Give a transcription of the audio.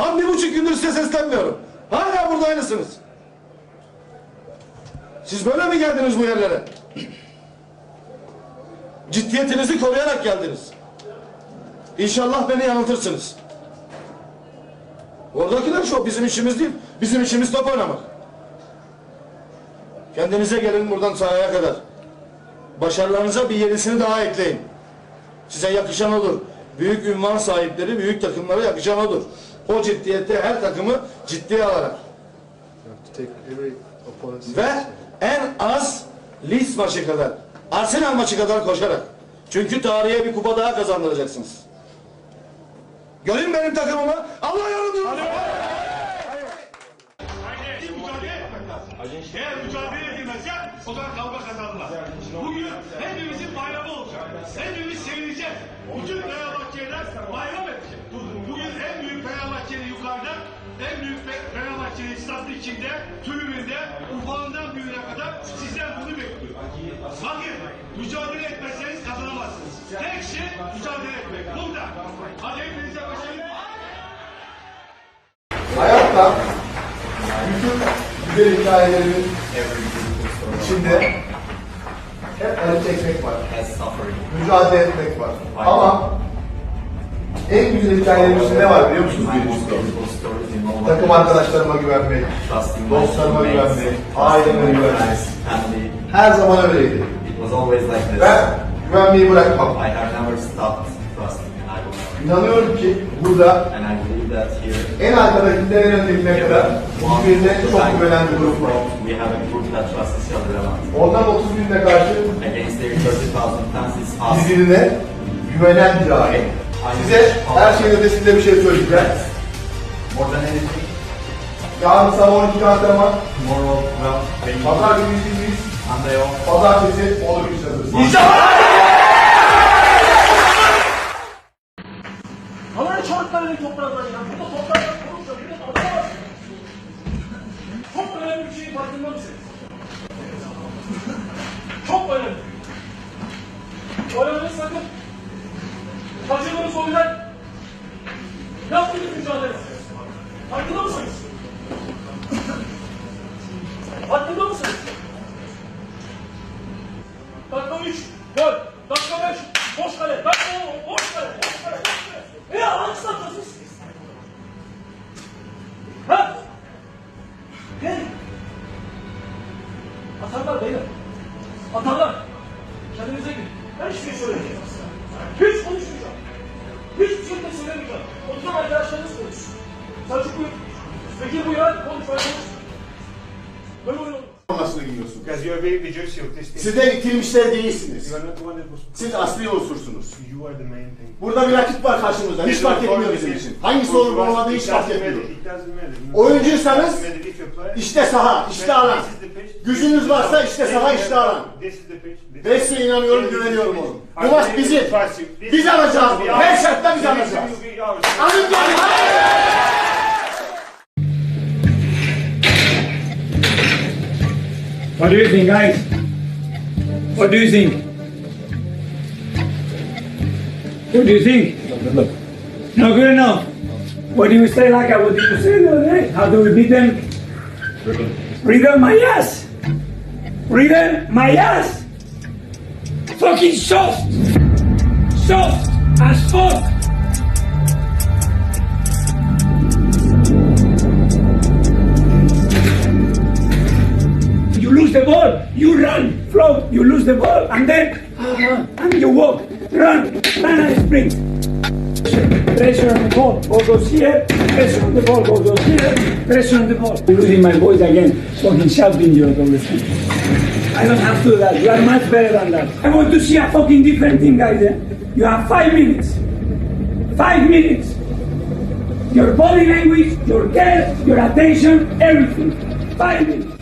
Tam bir buçuk gündür size seslenmiyorum. Hala burada aynısınız. Siz böyle mi geldiniz bu yerlere? Ciddiyetinizi koruyarak geldiniz. İnşallah beni yanıltırsınız. Oradakiler şu bizim işimiz değil. Bizim işimiz top oynamak. Kendinize gelin buradan sahaya kadar. Başarılarınıza bir yenisini daha ekleyin. Size yakışan odur. Büyük ünvan sahipleri, büyük takımlara yakışan odur. O ciddiyette her takımı ciddiye alarak. Ve en az Leeds maçı kadar, Arsenal maçı kadar koşarak. Çünkü tarihe bir kupa daha kazandıracaksınız. Görün benim takımımı. Allah yardımcınız lazım. Eğer mücadele edilmezse o zaman kavga kazanırlar. Bugün hepimizin bayramı olacak. Hepimiz sevineceğiz. Bütün Fenerbahçeliler bayram edecek. Bugün en büyük Fenerbahçeli yukarıda, en büyük Fe- Fenerbahçeli statlı içinde, tribünde, ufağından büyüğüne kadar sizden bunu bekliyor. Bakın, mücadele etmezseniz kazanamazsınız. Tek şey mücadele etmek. Burada. Hadi hepinize başarılar. Hayatta bütün güzel hikayelerin içinde hep acı çekmek var. Mücadele etmek var. Ama en güzel hikayelerin içinde ne var biliyor musunuz birincisi? Takım arkadaşlarıma güvenmek, dostlarıma güvenmek, aileme güvenmek. Her zaman öyleydi. It was always like this. Ben güvenmeyi bırakmam. I have never stopped trusting and I will. İnanıyorum ki burada And I believe that here en arkadakinden en öndekine kadar birbirine çok güvenen bir grup var. we have a group that trusts each other a lot. Ondan 30 bine karşı Against their 30,000 fans, it's us. birbirine güvenen bir aile. Size her şeyin ötesinde bir şey söyleyeceğim. More than anything, Yarın sabah 12 antrenman, tomorrow, well, pazar günü biz Sunday off, pazartesi olur güçleniriz. Havaya çarplarını toprağına ya. Burada topraklar konuşuyor. Burada topraklar. Çok önemli bir şeyin farkında mısınız? Çok önemli. Oynamayı sakın. Kaçırdığınız oyunlar yaptığınız mücadele. Farkında mısınız? Farkında mısınız? Dakika 3, 4, dakika 5, boş kale, dakika 10, boş kale, boş kale, boş kale. Ya alkışlatın siz. Ha? Gel. Atarlar beyler. Atarlar. Kendinize gidin. Ben hiçbir şey söylemeyeceğim. Hiç konuşmayacağım. Hiçbir şey de söylemeyeceğim. Oturan arkadaşlarınız konuşsun. Selçuk buyur. Bekir buyur hadi konuş. Ben konuş. Ben oynuyorum. Formasını giyiyorsun. Because you are very the jersey of this team. Siz de itilmişler değilsiniz. You are not the one that was. Siz asli unsursunuz. You are the main thing. Burada bir rakip var karşımızda. Hiç fark etmiyor bizim için. Hangisi olur olmadığı hiç fark etmiyor. Oyuncuysanız işte saha, işte alan. Gücünüz varsa işte saha, işte alan. Size inanıyorum, güveniyorum oğlum. Bu maç bizim. Biz alacağız bunu. Her şartta biz alacağız. Alın gelin. What do you think, guys? What do you think? What do you think? Not good enough. What do you say like I was to say the other day? How do we beat them? Rhythm my ass! Rhythm my ass! Fucking soft! Soft as fuck! You lose the ball, and then and you walk, run, run and sprint. Pressure on the ball, ball goes here, pressure on the ball, ball goes here, pressure on the ball. I'm losing my voice again, fucking shouting you the time. I don't have to do that, you are much better than that. I want to see a fucking different thing, guys. eh? You have five minutes. Five minutes. Your body language, your care, your attention, everything. Five minutes.